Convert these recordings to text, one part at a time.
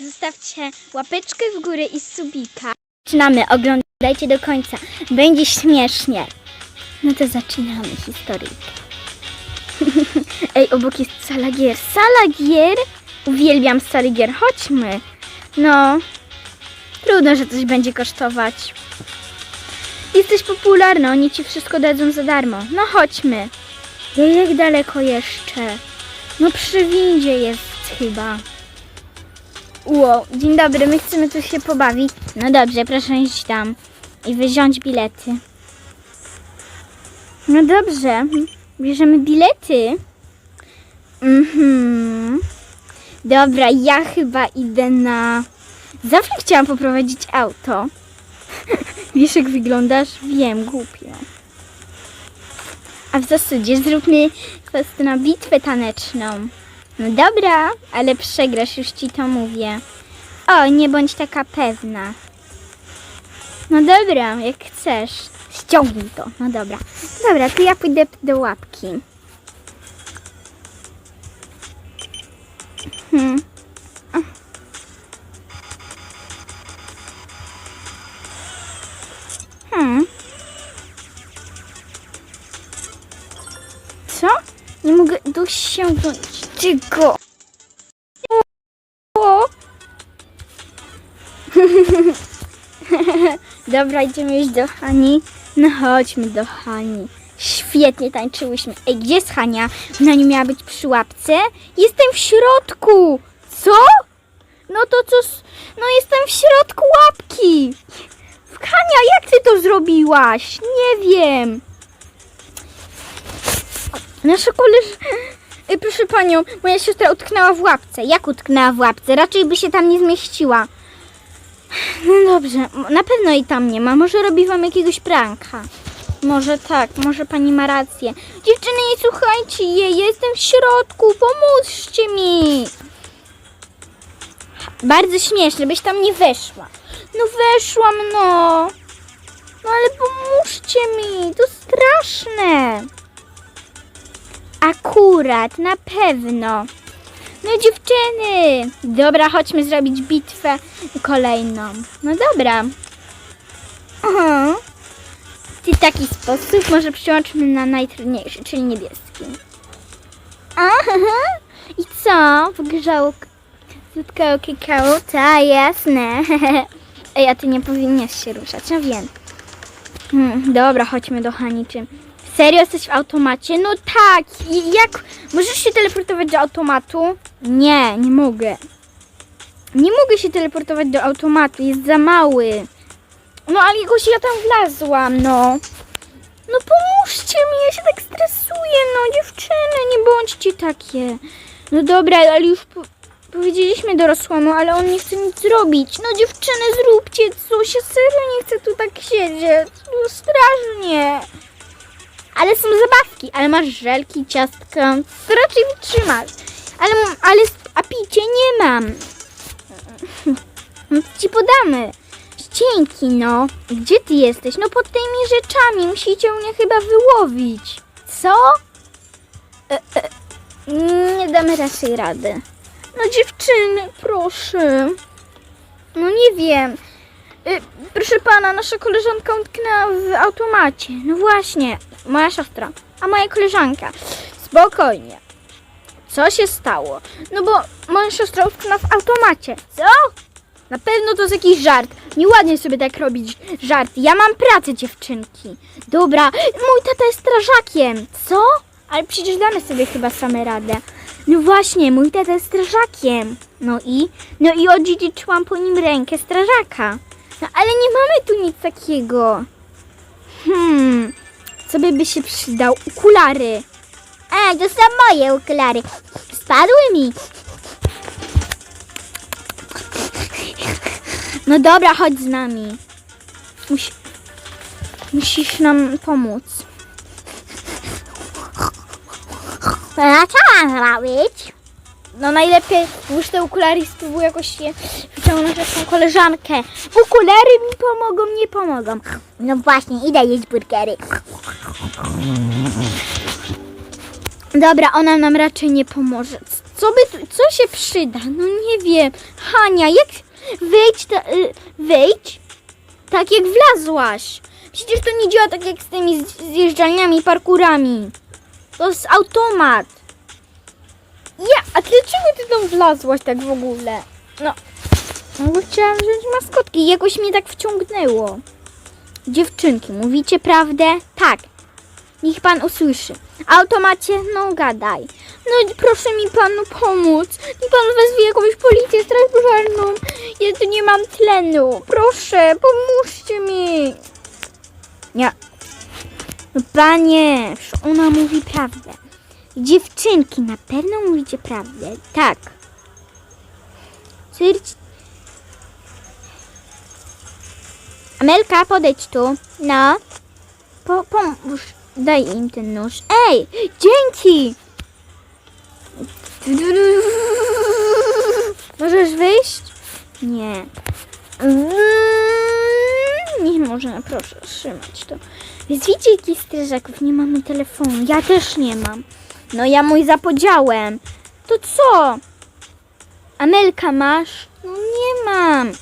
Zostawcie łapeczkę w górę i subika. Zaczynamy, oglądajcie do końca. Będzie śmiesznie. No to zaczynamy historię. Ej, obok jest sala gier. Sala gier? Uwielbiam sali gier. Chodźmy. No, trudno, że coś będzie kosztować. Jesteś popularna, oni ci wszystko dadzą za darmo. No chodźmy. Jak daleko jeszcze? No przy windzie jest chyba. Wow, dzień dobry, my chcemy tu się pobawić. No dobrze, proszę iść tam i wziąć bilety. No dobrze, bierzemy bilety. Mhm. Dobra, ja chyba idę na... Zawsze chciałam poprowadzić auto. Wiesz jak wyglądasz? Wiem, głupio. A w zasadzie zróbmy kwestię na bitwę taneczną. No dobra, ale przegrasz, już ci to mówię. O, nie bądź taka pewna. No dobra, jak chcesz. Ściągnij to. No dobra. Dobra, to ja pójdę do łapki. Hmm. Hmm. Co? Nie mogę dosięgnąć tego. O! Dobra, idziemy już do Hani. No chodźmy do Hani. Świetnie tańczyłyśmy. Ej, gdzie jest Hania? Ona nie miała być przy łapce? Jestem w środku. Co? No to co? No jestem w środku łapki. Hania, jak ty to zrobiłaś? Nie wiem. Nasza koleż... Y, Proszę panią, moja siostra utknęła w łapce. Jak utknęła w łapce? Raczej by się tam nie zmieściła. No dobrze, na pewno jej tam nie ma. Może robi wam jakiegoś pranka. Może tak, może pani ma rację. Dziewczyny, nie słuchajcie jej, jestem w środku, pomóżcie mi. Bardzo śmieszne, byś tam nie weszła. No weszłam, no. No ale pomóżcie mi, to straszne. Akurat, na pewno. No dziewczyny! Dobra, chodźmy zrobić bitwę kolejną. No dobra. Aha. W taki sposób może przełączmy na najtrudniejszy, czyli niebieski. Aha. I co? Wygrzało słodkiego kakao? Ta, jasne. Ej, a ty nie powinnaś się ruszać, no wiem. Hmm, dobra, chodźmy do Haniczy. Serio jesteś w automacie? No tak. Jak? Możesz się teleportować do automatu? Nie, nie mogę. Nie mogę się teleportować do automatu, jest za mały. No ale jakoś ja tam wlazłam, no. No pomóżcie mi, ja się tak stresuję, no dziewczyny, nie bądźcie takie. No dobra, ale już po powiedzieliśmy dorosłemu, ale on nie chce nic zrobić. No dziewczyny, zróbcie coś, ja serio nie chcę tu tak siedzieć. No strasznie. Ale są zabawki, ale masz żelki, ciastka, to raczej wytrzymasz. Ale, ale, a picie nie mam. No ci podamy. Ścienki, no. Gdzie ty jesteś? No pod tymi rzeczami. Musicie mnie chyba wyłowić. Co? E, e, nie damy raczej rady. No dziewczyny, proszę. No nie wiem. Y, Proszę pana, nasza koleżanka utknęła w automacie. No właśnie, moja siostra, a moja koleżanka. Spokojnie. Co się stało? No bo moja siostra utknęła w automacie. Co? Na pewno to jest jakiś żart. Nieładnie sobie tak robić żart. Ja mam pracę, dziewczynki. Dobra, mój tata jest strażakiem. Co? Ale przecież damy sobie chyba same radę. No właśnie, mój tata jest strażakiem. No i? No i odziedziczyłam po nim rękę strażaka. No ale nie mamy tu nic takiego. Hmm, co by, by się przydał? Okulary. A, to są moje okulary. Spadły mi. No dobra, chodź z nami. Musi... Musisz nam pomóc. Mam zrobić? No najlepiej włóż te okulary i spróbuj jakoś je wyciągnąć na swoją koleżankę. Okulary mi pomogą, nie pomogą. No właśnie, idę jeść burgery. Dobra, ona nam raczej nie pomoże. Co by, tu- co się przyda? No nie wiem. Hania, jak wyjdź, ta, y, wyjdź tak jak wlazłaś. Przecież to nie działa tak jak z tymi zjeżdżalniami, parkurami. To jest automat. Ja, a dlaczego ty tam wlazłaś tak w ogóle? No, no bo chciałam wziąć maskotki jakoś mnie tak wciągnęło. Dziewczynki, mówicie prawdę? Tak. Niech pan usłyszy. Automacie, no gadaj. No proszę mi panu pomóc. Niech pan wezwie jakąś policję, straż pożarną. Ja tu nie mam tlenu. Proszę, pomóżcie mi. Nie. No panie, ona mówi prawdę. Dziewczynki, na pewno mówicie prawdę. Tak. Cyrć. Amelka, podejdź tu. No. Po, pomóż. Daj im ten nóż. Ej, dzięki! Możesz wyjść? Nie. Nie można, proszę, trzymać to. Wezwijcie jakichś strażaków, nie mamy telefonu. Ja też nie mam. No ja mój zapodziałem. To co? Amelka masz? No nie mam.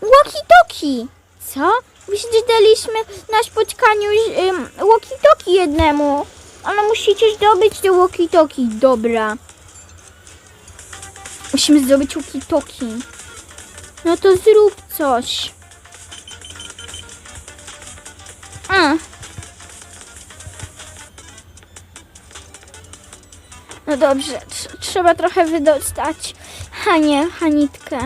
Walkie-talkie. Co? Przecież daliśmy na spotkaniu um, walkie-talkie jednemu. Ale musicie zdobyć te walkie-talkie. Dobra. Musimy zdobyć walkie-talkie. No to zrób coś. A. No dobrze, tr- trzeba trochę wydostać Hanie, Hanitkę.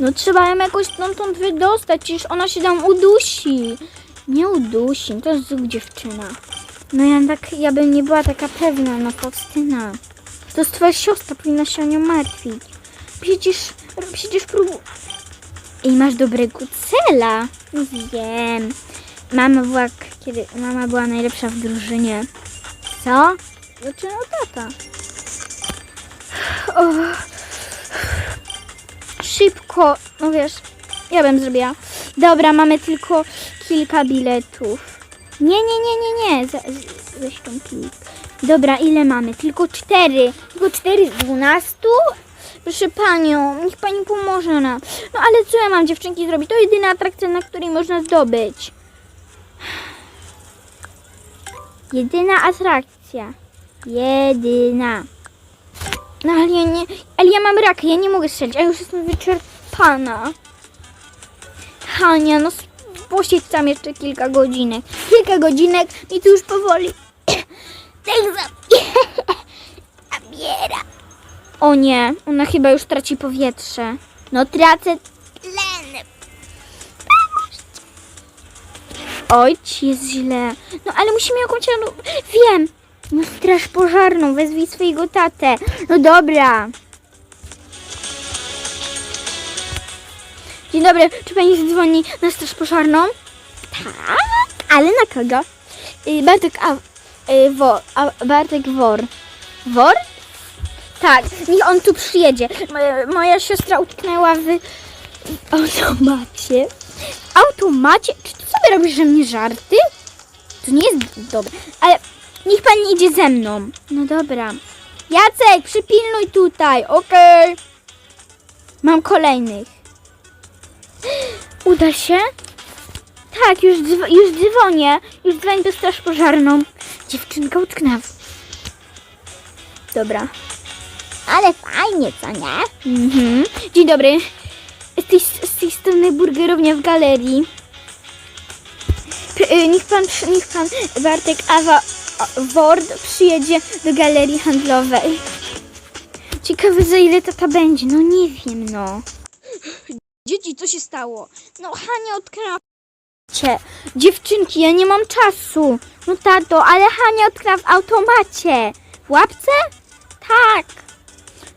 No trzeba ją jakoś stamtąd wydostać, przecież ona się tam udusi. Nie udusi, to jest zła dziewczyna. No ja tak, ja bym nie była taka pewna, no Faustyna. To jest twoja siostra, powinna się o nią martwić. Przecież, przecież próbu... I masz dobrego cela. No Wiem. Mama była, kiedy mama była najlepsza w drużynie. Co? Znaczy, no tata. O. Szybko, no wiesz, ja bym zrobiła. Dobra, mamy tylko kilka biletów. Nie, nie, nie, nie, nie, Za- z- weź tą piłkę. Dobra, ile mamy? Tylko cztery. Tylko cztery z dwunastu? Proszę panią, niech pani pomoże nam. No ale co ja mam dziewczynki zrobić? To jedyna atrakcja, na której można zdobyć. Jedyna atrakcja. Jedyna. No ale ja nie, ale ja mam rakę, ja nie mogę strzelić, a już jestem wyczerpana. Hania, no posiedź tam jeszcze kilka godzinek. Kilka godzinek i tu już powoli. Tak zabiera. O nie, ona chyba już traci powietrze. No tracę tlen. Oj, jest źle. No ale musimy jakąś... No, wiem. No straż pożarną, wezwij swojego tatę. No dobra. Dzień dobry, czy pani zadzwoni na straż pożarną? Tak, ale na kogo? Y, Bartek A... Y, wo, a, Bartek Wor. Wor? Tak, niech on tu przyjedzie. Moja, moja siostra utknęła w w automacie. Automacie? Czy ty sobie robisz że mnie żarty? To nie jest dobre. Ale niech pani idzie ze mną. No dobra. Jacek, przypilnuj tutaj, okej. Mam kolejnych. Uda się? Tak, już, dzwo- już dzwonię. Już dzwonię do straż pożarną. Dziewczynka utknęła. Dobra. Ale fajnie, co nie? Mhm. Dzień dobry. Z tej, z tej strony burgerownia w galerii. P- y, niech pan, niech pan Bartek Awa Word przyjedzie do galerii handlowej. Ciekawe za ile tata będzie. No nie wiem, no. Dzieci, co się stało? No Hania odkryła. Dziewczynki, ja nie mam czasu. No tato, ale Hania odkryła w automacie. W łapce? Tak.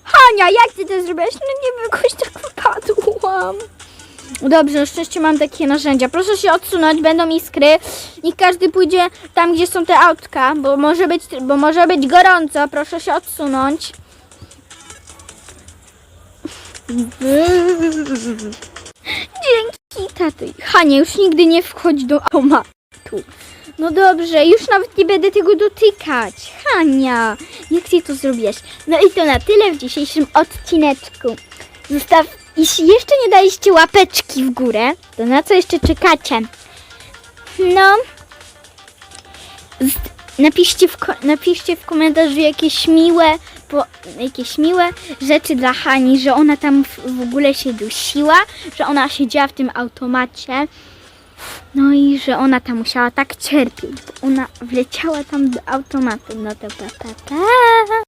Hania, jak ty to zrobiłaś? No nie wiem, jakoś tak wypadłam. Dobrze, na szczęście mam takie narzędzia. Proszę się odsunąć, będą iskry. Niech każdy pójdzie tam, gdzie są te autka, bo może być, bo może być gorąco. Proszę się odsunąć. Dzięki, taty. Hania, już nigdy nie wchodź do automatu. No dobrze, już nawet nie będę tego dotykać. Hania, jak ty to zrobisz? No i to na tyle w dzisiejszym odcineczku. Zostaw, jeśli jeszcze nie daliście łapeczki w górę, to na co jeszcze czekacie? No, napiszcie w, napiszcie w komentarzu jakieś miłe, po, jakieś miłe rzeczy dla Hani, że ona tam w, w ogóle się dusiła, że ona siedziała w tym automacie. No i że ona tam musiała tak cierpieć, bo ona wleciała tam do automatu. No to pa, pa, pa.